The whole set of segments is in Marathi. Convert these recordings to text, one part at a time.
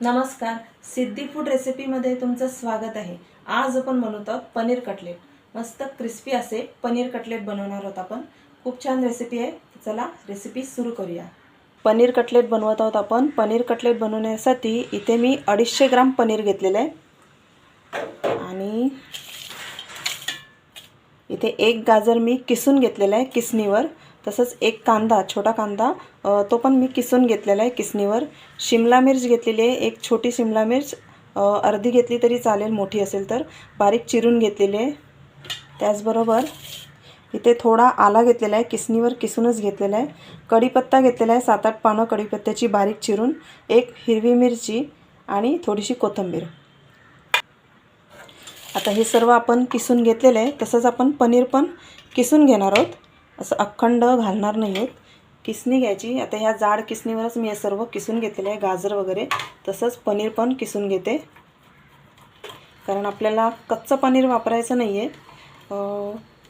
नमस्कार सिद्धी फूड रेसिपीमध्ये तुमचं स्वागत आहे. आज आपण बनवत आहोत पनीर कटलेट मस्त क्रिस्पी असे पनीर कटलेट बनवणार आहोत आपण. खूप छान रेसिपी आहे. चला रेसिपी सुरू करूया. पनीर कटलेट बनवत आहोत आपण. पनीर कटलेट बनवण्यासाठी इथे मी अडीचशे ग्राम पनीर घेतलेलं आहे. आणि इथे एक गाजर मी किसून घेतलेला आहे किसणीवर. तसंच एक कांदा छोटा कांदा तो पण मी किसून घेतलेला आहे किसणीवर. शिमला मिर्च घेतलेली आहे एक छोटी शिमला मिर्च अर्धी घेतली तरी चालेल मोठी असेल तर. बारीक चिरून घेतलेली आहे. त्याचबरोबर इथे थोडा आला घेतलेला आहे किसणीवर किसूनच घेतलेला आहे. कढीपत्ता घेतलेला आहे सात आठ पानं कढीपत्त्याची बारीक चिरून. एक हिरवी मिरची आणि थोडीशी कोथिंबीर. आता हे सर्व आपण किसून घेतलेलं आहे. तसंच आपण पनीर पण किसून घेणार आहोत. असं अखंड घालणार नाही आहेत किसणी घ्यायची. आता ह्या जाड किसणीवरच मी हे सर्व किसून घेतलेलं आहे गाजर वगैरे. तसंच पनीर पण किसून घेते. कारण आपल्याला कच्चं पनीर वापरायचं नाही आहे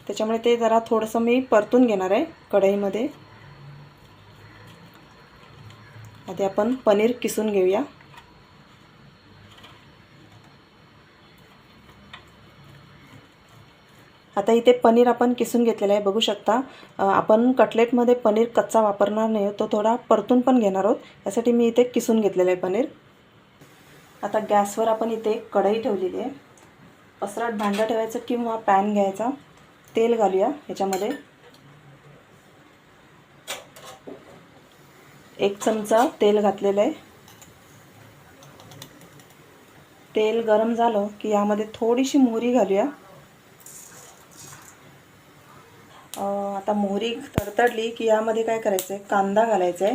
त्याच्यामुळे ते जरा थोडंसं मी परतून घेणार आहे कढईमध्ये. आधी आपण पनीर किसून घेऊया. आता इथे पनीर आपण किसून घेतलेलं आहे बघू शकता. आपण कटलेटमध्ये पनीर कच्चा वापरणार नाही तो थोडा परतून पण घेणार आहोत. यासाठी मी इथे किसून घेतलेलं आहे पनीर. आता गॅसवर आपण इथे कढई ठेवलेली आहे. पसरात भांडं ठेवायचं किंवा पॅन घ्यायचा. तेल घालूया ह्याच्यामध्ये एक चमचा तेल घातलेलं आहे. तेल गरम झालं की यामध्ये थोडीशी मोहरी घालूया. आता मोहरी तडतडली की यामध्ये काय करायचं आहे कांदा घालायचा आहे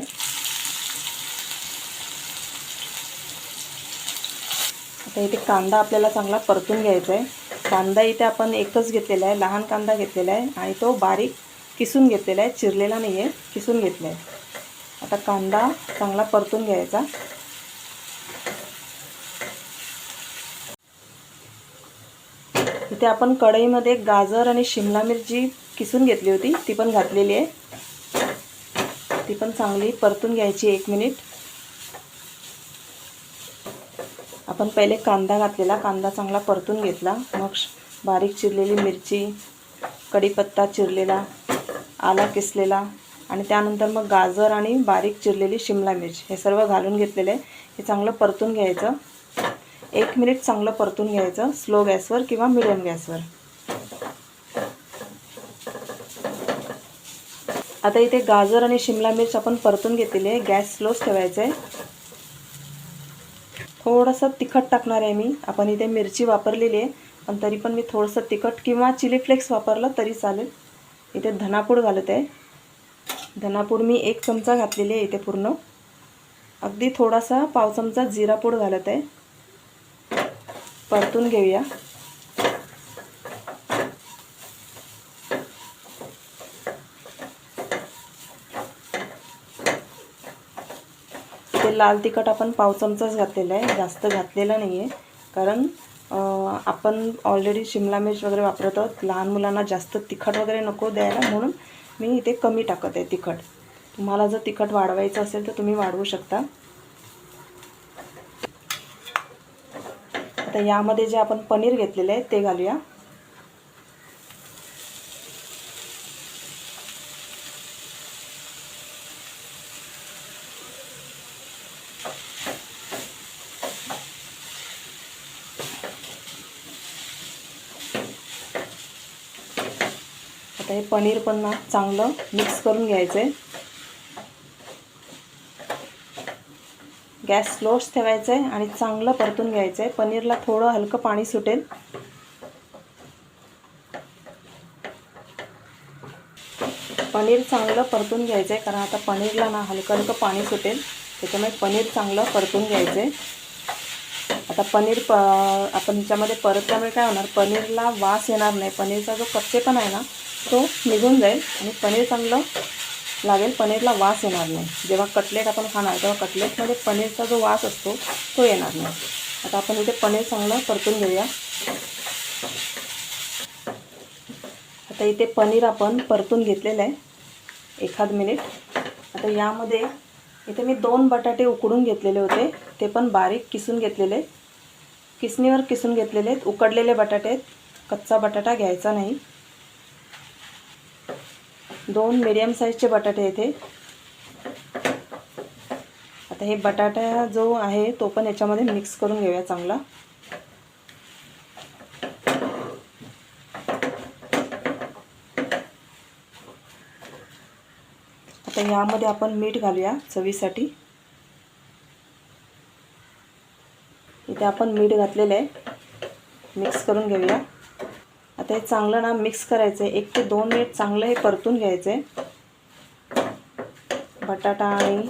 आता इथे कांदा आपल्याला चांगला परतून घ्यायचा आहे कांदा इथे आपण एकच घेतलेला आहे लहान कांदा घेतलेला आहे आणि तो बारीक किसून घेतलेला आहे चिरलेला नाही आहे किसून घेतला आहे आता कांदा चांगला परतून घ्यायचा. इथे आपण कढईमध्ये गाजर आणि शिमला मिरची किसून घेतली होती. ती पण घातलेली आहे. ती पण चांगली परतून घ्यायची एक मिनिट. आपण पहिले कांदा घातलेला. कांदा चांगला परतून घेतला. मग बारीक चिरलेली मिरची कढीपत्ता चिरलेला आला किसलेला आणि त्यानंतर मग गाजर आणि बारीक चिरलेली शिमला मिरची हे सर्व घालून घेतलेले आहे. हे चांगलं परतून घ्यायचं. एक मिनिट चांगलं परतून घ्यायचं. स्लो गॅसवर किंवा मिडियम गॅसवर. आता इथे गाजर आणि शिमला मिर्च आपण परतून घेतलेली आहे. गॅस स्लोच ठेवायचा आहे थोडंसं तिखट टाकणार आहे मी. आपण इथे मिरची वापरलेली आहे. पण तरी पण मी थोडंसं तिखट किंवा चिली फ्लेक्स वापरलं तरी चालेल. इथे धनापूड घालत आहे. धनापूड मी एक चमचा घातलेली आहे इथे पूर्ण. अगदी थोडासा पाव चमचा जिरापूड घालत आहे. परतून घेऊया. लाल तिखट आपण पाव चमचाच घातलेला आहे. जास्त घातलेला नाही आहे कारण आपण ऑलरेडी शिमला मिर्च वगैरे वापरत आहोत. लहान मुलांना जास्त तिखट वगैरे नको द्यायला. म्हणून मी इथे कमी टाकत आहे तिखट. तुम्हाला जर तिखट वाढवायचं असेल तर तुम्ही वाढवू शकता. आता यामध्ये जे आपण पनीर घेतलेलं आहे ते घालूया. आता हे पनीर पण ना चांगलं मिक्स करून घ्यायचं आहे गॅस स्लोच ठेवायचं आहे आणि चांगलं परतून घ्यायचं आहे पनीरला थोडं हलकं पाणी सुटेल. पनीर चांगलं परतून घ्यायचं आहे कारण आता पनीरला ना हलकं हलकं पाणी सुटेल. त्याच्यामुळे पनीर चांगलं परतून घ्यायचं आहे आता पनीर प आपण त्याच्यामध्ये परतल्यामुळे काय होणार? पनीरला वास येणार नाही. पनीरचा जो कच्चेपण आहे ना तो निघून जाईल आणि पनीर चांगलं लागेल पनीरला वास येणार नाही. जेव्हा कटलेट आपण खाणार तेव्हा कटलेटमध्ये पनीरचा जो वास असतो तो येणार नाही. आता आपण इथे पनीर चांगलं परतून घेऊया. आता इथे पनीर आपण परतून घेतलेलं आहे. एखाद मिनिट. आता यामध्ये इथे मी दोन बटाटे उकडून घेतलेले होते. ते पण बारीक किसून घेतलेले. किसणीवर किसून घेतलेले आहेत. उकडलेले बटाटे आहेत. कच्चा बटाटा घ्यायचा नाही. दोन मीडियम साईजचे बटाटे येते आता हे बटाटा जो आहे तो पण याच्यामध्ये मिक्स करून घेऊया चांगला. आता यामध्ये आपण मीठ घालूया चवीसाठी. इथे आपण मीठ घातलेलं आहे. मिक्स करून घेऊया. आता हे चांगलं ना मिक्स करायचं आहे एक ते दोन मिनिट चांगलं हे परतून घ्यायचं आहे बटाटा आणि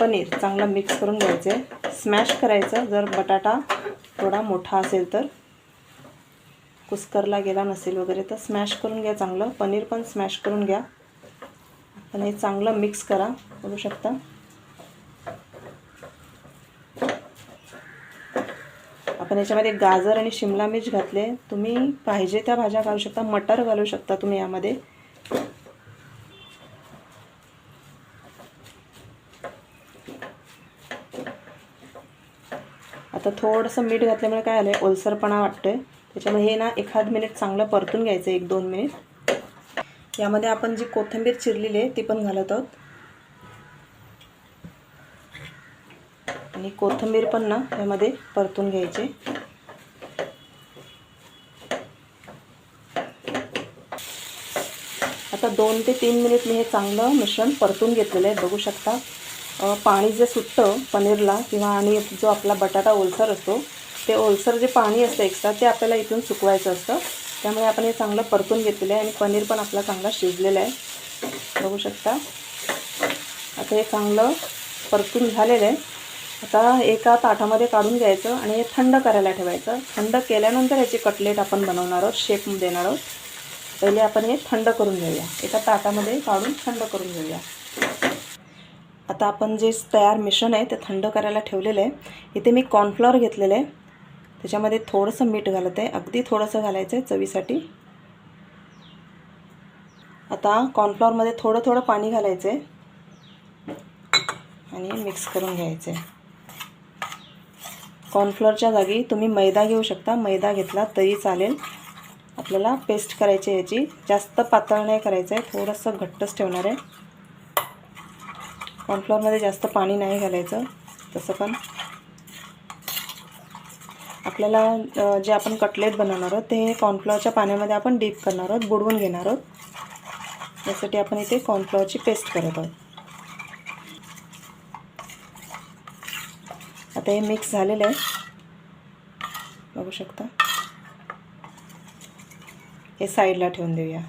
पनीर चांगलं मिक्स करून घ्यायचं आहे स्मॅश करायचं. जर बटाटा थोडा मोठा असेल तर. कुस्करला गेला नसेल वगैरे तर स्मॅश करून घ्या चांगलं. पनीर पण स्मॅश करून घ्या. आणि हे चांगलं मिक्स करा. करू शकता? आपण याच्यामध्ये गाजर आणि शिमला मिर्च घातले. तुम्ही पाहिजे त्या भाज्या घालू शकता. मटर घालू शकता तुम्ही यामध्ये. आता थोडंसं मीठ घातल्यामुळे काय आलं आहे ओलसरपणा वाटतोय. त्याच्यामुळे हे ना एखाद मिनिट चांगलं परतून घ्यायचं एक दोन मिनिट. यामध्ये आपण जी कोथिंबीर चिरलेली आहे ती पण घालत आहोत. आणि कोथिंबीर पण ना यामध्ये परतून घ्यायचे. आता दोन ते तीन मिनिट मी हे चांगलं मिश्रण परतून घेतलेलं आहे. बघू शकता पाणी जे सुटतं पनीरला किंवा आणि जो आपला बटाटा ओलसर असतो ते ओलसर जे पाणी असतं एक्स्ट्रा ते आपल्याला इथून सुकवायचं असतं. त्यामुळे आपण हे चांगलं परतून घेतलेलं आहे आणि पनीर पण आपला चांगला शिजलेला आहे. बघू शकता. आता हे चांगलं परतून झालेलं आहे. आता एका ताटामध्ये काढून घ्यायचं आणि हे थंड करायला ठेवायचं. थंड केल्यानंतर याची कटलेट आपण बनवणार आहोत शेप देणार आहोत. पहिले आपण हे थंड करून घेऊया. एका ताटामध्ये काढून थंड करून घेऊया. आता आपण जे तयार मिश्रण आहे ते थंड करायला ठेवलेलं आहे. इथे मी कॉर्नफ्लॉवर घेतलेलं आहे. त्याच्यामध्ये थोडंसं मीठ घालत आहे. अगदी थोडंसं घालायचं आहे चवीसाठी. आता कॉर्नफ्लॉवरमध्ये थोडं थोडं पाणी घालायचं आहे आणि मिक्स करून घ्यायचं आहे कॉर्नफ्लोअरच्या जागी तुम्ही मैदा घेऊ शकता. मैदा घेतला तरी चालेल. आपल्याला पेस्ट करायची आहे याची. जास्त पातळ नाही करायचं आहे थोडंसं घट्टच ठेवणार आहे. कॉर्नफ्लॉवरमध्ये जास्त पाणी नाही घालायचं. तसं पण. आपल्याला जे आपण कटलेट बनवणार आहोत ते कॉर्नफ्लॉवरच्या पाण्यामध्ये आपण डीप करणार आहोत बुडवून घेणार आहोत. यासाठी आपण इथे कॉर्नफ्लॉवरची पेस्ट करत आहोत. आता हे मिक्स झालेलं आहे. बघू शकता. हे साईडला ठेवून देऊया.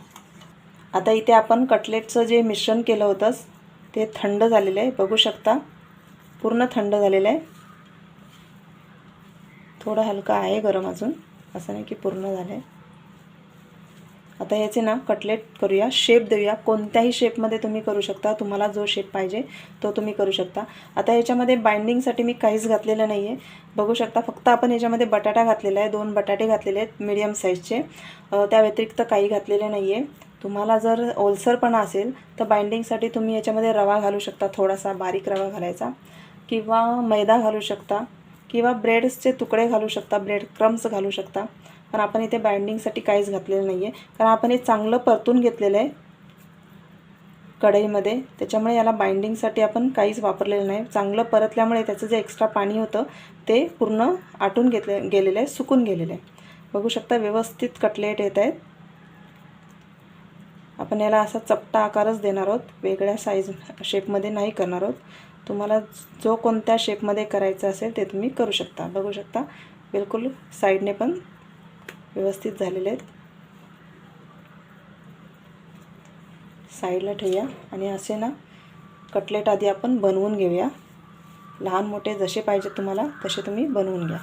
आता इथे आपण कटलेटचं जे मिश्रण केलं होतं ते थंड झालेलं आहे. बघू शकता. पूर्ण थंड झालेलं आहे. थोडं हलकं आहे गरम अजून. असं नाही की पूर्ण झालं आहे आता याचे ना कटलेट करूया शेप देऊया. कोणत्याही शेपमध्ये तुम्ही करू शकता. तुम्हाला जो शेप पाहिजे तो तुम्ही करू शकता. आता याच्यामध्ये बाइंडिंगसाठी मी काहीच घातलेलं नाही आहे बघू शकता फक्त आपण याच्यामध्ये बटाटा घातलेला आहे. दोन बटाटे घातलेले आहेत मीडियम साईजचे त्या व्यतिरिक्त काही घातलेले नाही आहे तुम्हाला जर ओलसरपणा असेल तर बाइंडिंगसाठी तुम्ही याच्यामध्ये रवा घालू शकता थोडासा बारीक रवा घालायचा. किंवा मैदा घालू शकता. किंवा ब्रेड्सचे तुकडे घालू शकता ब्रेड क्रम्स घालू शकता. पण आपण इथे बाइंडिंगसाठी काहीच घातलेलं नाही आहे कारण आपण हे चांगलं परतून घेतलेलं आहे कढईमध्ये. त्याच्यामुळे याला बाइंडिंगसाठी आपण काहीच वापरलेलं नाही. चांगलं परतल्यामुळे त्याचं जे एक्स्ट्रा पाणी होतं ते पूर्ण आटून घेतले गेलेलं आहे सुकून गेलेलं आहे. बघू शकता व्यवस्थित कटलेट येत आहेत. आपण याला असा चपटा आकारच देणार आहोत. वेगळ्या साईज शेपमध्ये नाही करणार आहोत. तुम्हाला जो कोणत्या शेपमध्ये करायचं असेल ते तुम्ही करू शकता. बघू शकता. बिलकुल साईडने पण व्यवस्थित झालेले आहेत. साईडला ठेवूया आणि असे ना कटलेट आधी आपण बनवून घेऊया. लहान मोठे जसे पाहिजे तुम्हाला तसे तुम्ही बनवून घ्या.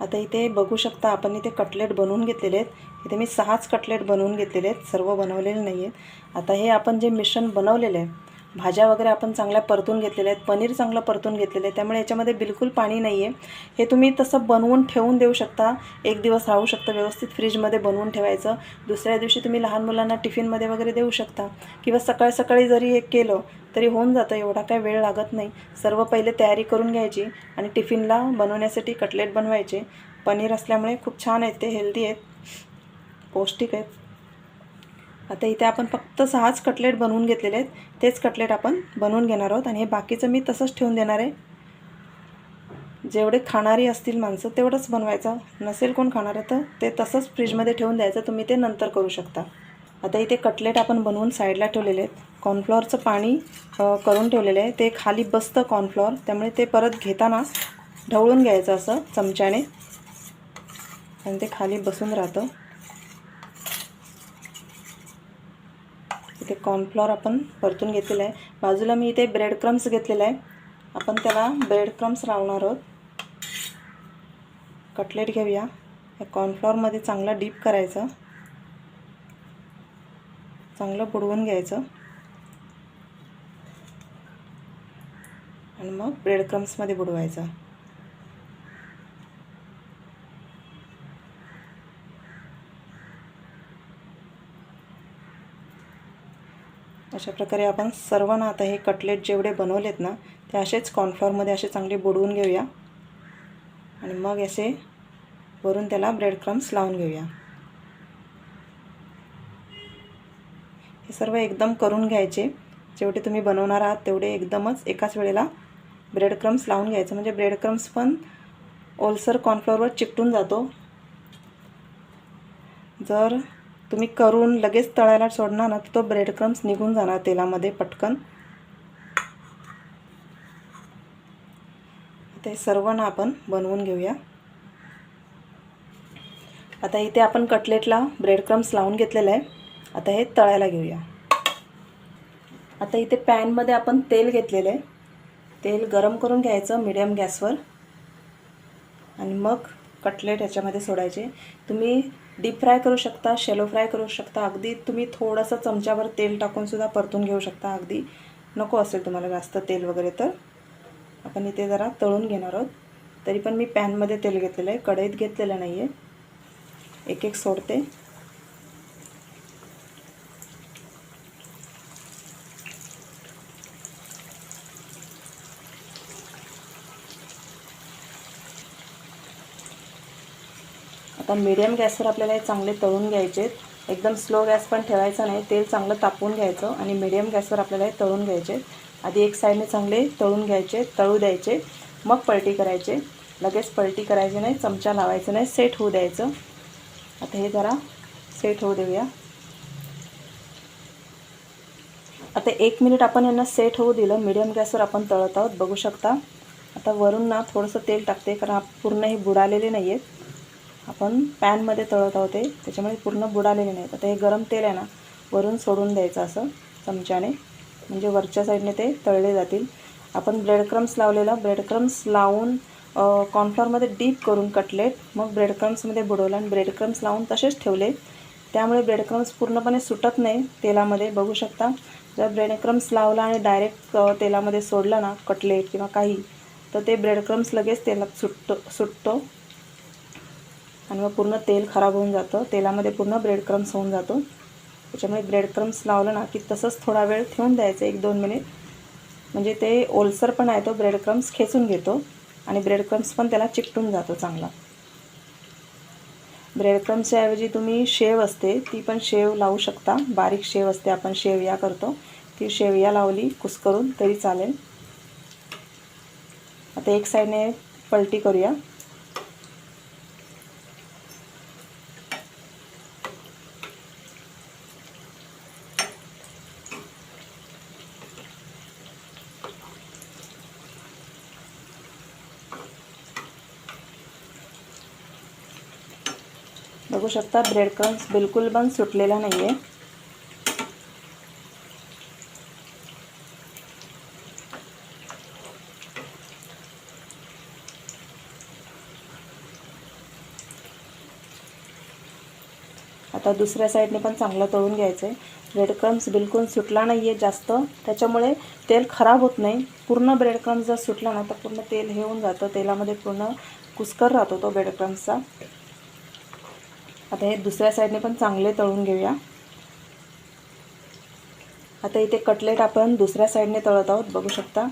आता इथे बघू शकता आपण इथे कटलेट बनवून घेतलेले आहेत. इथे मी सहाच कटलेट बनवून घेतलेले आहेत. सर्व बनवलेले नाही आहेत आता हे आपण जे मिश्रण बनवलेलं आहे भाज्या वगैरे आपण चांगल्या परतून घेतलेल्या आहेत पनीर चांगलं परतून घेतलेलं आहे त्यामुळे याच्यामध्ये बिलकुल पाणी नाही आहे हे तुम्ही तसं बनवून ठेवून देऊ शकता. एक दिवस राहू शकता व्यवस्थित फ्रीजमध्ये बनवून ठेवायचं. दुसऱ्या दिवशी तुम्ही लहान मुलांना टिफिनमध्ये वगैरे देऊ शकता. किंवा सकाळी सकाळी जरी हे केलं तरी होऊन जातं एवढा काय वेळ लागत नाही. सर्व पहिले तयारी करून घ्यायची आणि टिफिनला बनवण्यासाठी कटलेट बनवायचे. पनीर असल्यामुळे खूप छान आहेत ते हेल्दी आहेत. पौष्टिक आहेत. आता इथे आपण फक्त सहाच कटलेट बनवून घेतलेले आहेत. तेच कटलेट आपण बनवून घेणार आहोत आणि हे बाकीचं मी तसंच ठेवून देणार आहे. जेवढे खाणारी असतील माणसं तेवढंच बनवायचं. नसेल कोण खाणार तर ते तसंच फ्रीजमध्ये ठेवून द्यायचं. तुम्ही ते नंतर करू शकता. आता इथे कटलेट आपण बनवून साईडला ठेवलेले आहेत. कॉर्नफ्लॉवरचं पाणी करून ठेवलेलं आहे. ते खाली बसतं कॉर्नफ्लॉवर त्यामुळे ते परत घेताना ढवळून घ्यायचं असं चमच्याने. आणि ते खाली बसून राहतं. इथे कॉर्नफ्लॉवर आपण परतून घेतलेलं आहे. बाजूला मी इथे ब्रेड क्रम्स घेतलेला आहे. आपण त्याला ब्रेड क्रम्स लावणार आहोत. कटलेट घेऊया. या कॉर्नफ्लॉवरमध्ये चांगलं डीप करायचं. चांगलं बुडवून घ्यायचं. आणि मग ब्रेड क्रम्समध्ये बुडवायचं. अशा प्रकारे आपण सर्व ना आता हे कटलेट जेवढे बनवलेत ना ते असेच कॉर्नफ्लॉवरमध्ये असे चांगले बुडवून घेऊया. आणि मग असे वरून त्याला ब्रेड क्रम्स लावून घेऊया. हे सर्व एकदम करून घ्यायचे. जेवढे तुम्ही बनवणार आहात तेवढे एकदमच एकाच वेळेला ब्रेड क्रम्स लावून घ्यायचं. म्हणजे ब्रेड क्रम्स पण ओलसर कॉर्नफ्लॉवरवर चिकटून जातो. जर तुम्ही करून लगेच तळायला सोडणार ना तर तो ब्रेड क्रम्स निघून जाणार तेलामध्ये पटकन. ते सर्व ना आपण बनवून घेऊया. आता इथे आपण कटलेटला ब्रेड क्रम्स लावून घेतलेलं आहे. आता हे तळायला घेऊया. आता इथे पॅनमध्ये आपण तेल घेतलेलं आहे. तेल गरम करून घ्यायचं मिडियम गॅसवर. आणि मग कटलेट याच्यामध्ये सोडायचे. तुम्ही डीप फ्राय करू शकता शेलो फ्राय करू शकता. अगदी तुम्ही थोडंसं चमच्यावर तेल टाकूनसुद्धा परतून घेऊ शकता. अगदी नको असेल तुम्हाला जास्त तेल वगैरे तर. आपण इथे जरा तळून घेणार आहोत. तरी पण मी पॅनमध्ये तेल घेतलेलं आहे. कढईत घेतलेलं नाही आहे एक एक सोडते. आता मीडियम गॅसवर आपल्याला हे चांगले तळून घ्यायचे आहेत. एकदम स्लो गॅस पण ठेवायचा नाही. तेल चांगलं तापवून घ्यायचं आणि मीडियम गॅसवर आपल्याला हे तळून घ्यायचे आधी एक साईडने चांगले तळून घ्यायचे तळू द्यायचे मग पलटी करायचे लगेच पलटी करायची नाही चमचा लावायचं नाही सेट होऊ द्यायचं. आता हे जरा सेट होऊ देऊया. आता एक मिनिट आपण यांना सेट होऊ दिलं. मीडियम गॅसवर आपण तळत आहोत बघू शकता. आता वरून ना थोडंसं तेल टाकते कारण पूर्ण हे बुडालेले नाही आहेत आपण पॅनमध्ये तळत आहोत ते. त्याच्यामुळे पूर्ण बुडालेले नाहीत आता हे गरम तेल आहे ना वरून सोडून द्यायचं असं चमच्याने. म्हणजे वरच्या साईडने ते तळले जातील. आपण ब्रेड क्रम्स लावलेलं ब्रेड क्रम्स लावून कॉर्नफ्लॉरमध्ये डीप करून कटलेट मग ब्रेड क्रम्समध्ये बुडवलं आणि ब्रेड क्रम्स लावून तसेच ठेवले. त्यामुळे ब्रेड क्रम्स पूर्णपणे सुटत नाही तेलामध्ये. बघू शकता जर ब्रेड क्रम्स लावला आणि डायरेक्ट तेलामध्ये सोडलं ना कटलेट किंवा काही तर ते ब्रेड क्रम्स लगेच तेलात सुटतो सुटतो. आणि मग पूर्ण तेल खराब होऊन जातं. तेलामध्ये पूर्ण ब्रेड क्रम्स होऊन जातो. त्याच्यामुळे ब्रेड क्रम्स लावलं ना की तसंच थोडा वेळ ठेवून द्यायचं. एक दोन मिनिट म्हणजे ते ओलसर पण आहे तो ब्रेड क्रम्स खेचून घेतो. आणि ब्रेड क्रम्स पण त्याला चिकटून जातो चांगला. ब्रेड क्रम्सच्या ऐवजी तुम्ही शेव असते ती पण शेव लावू शकता. बारीक शेव असते आपण शेवया करतो. ती शेवया लावली कुस्करून तरी चालेल. आता एक साईडने पलटी करूया. बघू शकता ब्रेड क्रम्स बिलकुल पण सुटलेला नाही आहे आता दुसऱ्या साईडने पण चांगलं तळून घ्यायचं आहे ब्रेड क्रम्स बिलकुल सुटला नाही आहे जास्त. त्याच्यामुळे तेल खराब होत नाही. पूर्ण ब्रेड क्रम्स जर सुटला ना तर पूर्ण तेल हे होऊन जातं. तेलामध्ये पूर्ण कुस्कर राहतो तो ब्रेड क्रम्सचा आता हे दुसऱ्या साईडने पण चांगले तळून घेऊया. आता इथे कटलेट आपण दुसऱ्या साईडने तळत आहोत बघू शकता.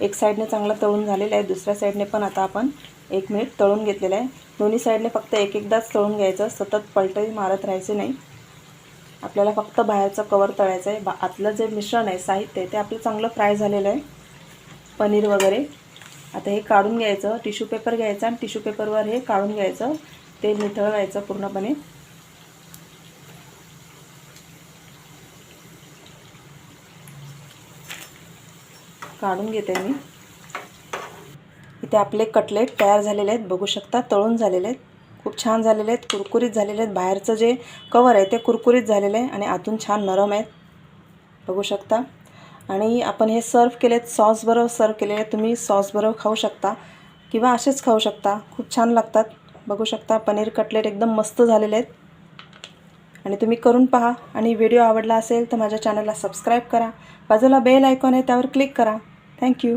एक साईडने चांगलं तळून झालेलं आहे दुसऱ्या साईडने पण आता आपण एक मिनिट तळून घेतलेलं आहे. दोन्ही साईडने फक्त एक एकदाच तळून घ्यायचं सतत पलटही मारत राहायचे नाही. आपल्याला फक्त बाहेरचं कवर तळायचं आहे. बा आतलं जे मिश्रण आहे साहित्य आहे ते आपलं चांगलं फ्राय झालेलं आहे. पनीर वगैरे. आता हे काढून घ्यायचं टिश्यू पेपर घ्यायचा आणि टिश्यू पेपरवर हे काढून घ्यायचं. ते निथळवायचं पूर्णपणे. काढून घेते मी. इथे आपले कटलेट तयार झालेले आहेत बघू शकता तळून झालेले आहेत. खूप छान झालेले आहेत कुरकुरीत झालेले आहेत. बाहेरचं जे कवर आहे ते कुरकुरीत झालेलं आहे आणि आतून छान नरम आहेत. बघू शकता. आणि आपण हे सर्व केलेत सॉसबरोबर सर्व केलेले तुम्ही सॉसबरोबर खाऊ शकता किंवा असेच खाऊ शकता. खूप छान लागतात. बघू शकता पनीर कटलेट एकदम मस्त झालेले आहेत. आणि तुम्ही करून पहा. आणि व्हिडिओ आवडला असेल तर माझ्या चॅनलला सबस्क्राईब करा. बाजूला बेल आयकॉन आहे त्यावर क्लिक करा. थँक्यू